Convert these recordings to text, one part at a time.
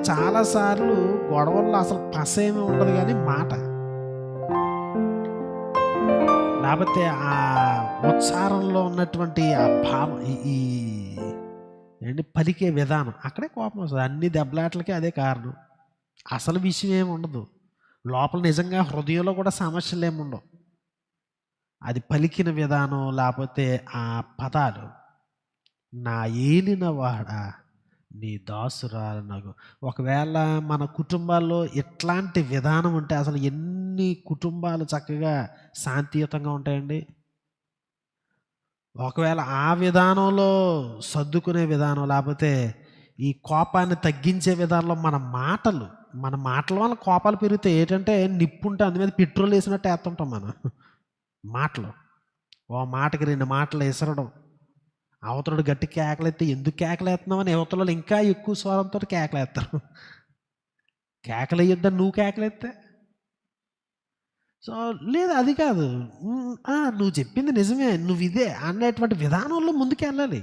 చాలాసార్లు గొడవల్లో అసలు పస ఏమి ఉండదు కానీ మాట. లేకపోతే ఆ ఉచ్చారంలో ఉన్నటువంటి ఆ భావం ఈ- ఏంటి పలికే విధానం అక్కడే కోపం వస్తుంది. అన్ని దెబ్బలాట్లకే అదే కారణం. అసలు విషయం ఏమి ఉండదు. లోపల నిజంగా హృదయంలో కూడా సమస్యలు ఏమి ఉండవు. అది పలికిన విధానం లేకపోతే ఆ పదాలు నా ఏలిన వాడా నీ దాసురాలు నాకు. ఒకవేళ మన కుటుంబాల్లో ఇట్లాంటి విధానం ఉంటే అసలు ఎన్ని కుటుంబాలు చక్కగా శాంతియుతంగా ఉంటాయండి? ఒకవేళ ఆ విధానంలో సర్దుకునే విధానం లేకపోతే ఈ కోపాన్ని తగ్గించే విధానంలో మన మాటలు మన మాటల వల్ల కోపాలు పెరిగితే ఏంటంటే నిప్పు ఉంటే అందు మీద పెట్రోల్ వేసినట్టు వేస్తుంటాం మనం. మాటలు. ఓ మాటకి రెండు మాటలు విసరడం అవతలుడు గట్టి కేకలెత్తే ఎందుకు కేకలేస్తున్నావు అని అవతలలో ఇంకా ఎక్కువ స్వరంతో కేకలేస్తారు కేకలేయొద్దని నువ్వు కేకలేస్తే సో లేదు అది కాదు. నువ్వు చెప్పింది నిజమే. నువ్వు ఇదే అనేటువంటి విధానంలో ముందుకెళ్ళాలి.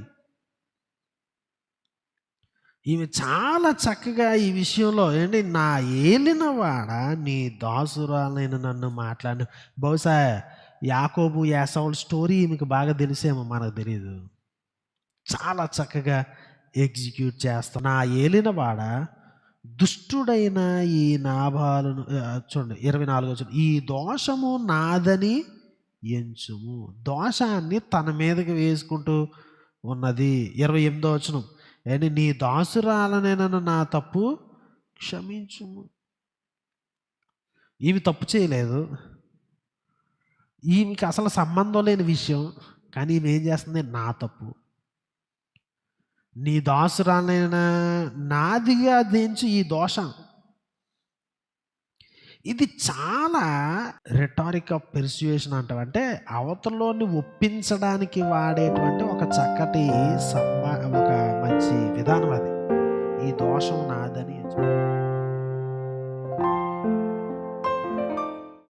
ఈమె చాలా చక్కగా ఈ విషయంలో ఏంటి నా ఏలిన వాడ నీ దాసురాలైన నన్ను మాట్లాడిన బహుశా యాకోబు యాసవుల స్టోరీ ఈమెకు బాగా తెలిసేమో మనకు తెలియదు చాలా చక్కగా ఎగ్జిక్యూట్ చేస్తా. నా ఏలిన వాడ దుష్టుడైన ఈ నాభాలను చూడండి ఇరవై నాలుగు వచ్చిన ఈ దోషము నాదని ఎంచుము. దోషాన్ని తన మీదకి వేసుకుంటూ ఉన్నది. ఇరవై ఎనిమిదో వచనం అని నీ దాసురాలనైన నా తప్పు క్షమించుము. ఈమె తప్పు చేయలేదు. ఈమెకి అసలు సంబంధం లేని విషయం కానీ ఈమె ఏం చేస్తుంది? నా తప్పు. నీ దోసరానైనా నాదిగా దించి ఈ దోషం. ఇది చాలా రిటారిక్ ఆఫ్ పెర్సుయేషన్ అంటాం అంటే అవతలోని ఒప్పించడానికి వాడేటువంటి ఒక చక్కటి సంభా ఒక మంచి విధానం అది. ఈ దోషం నాదని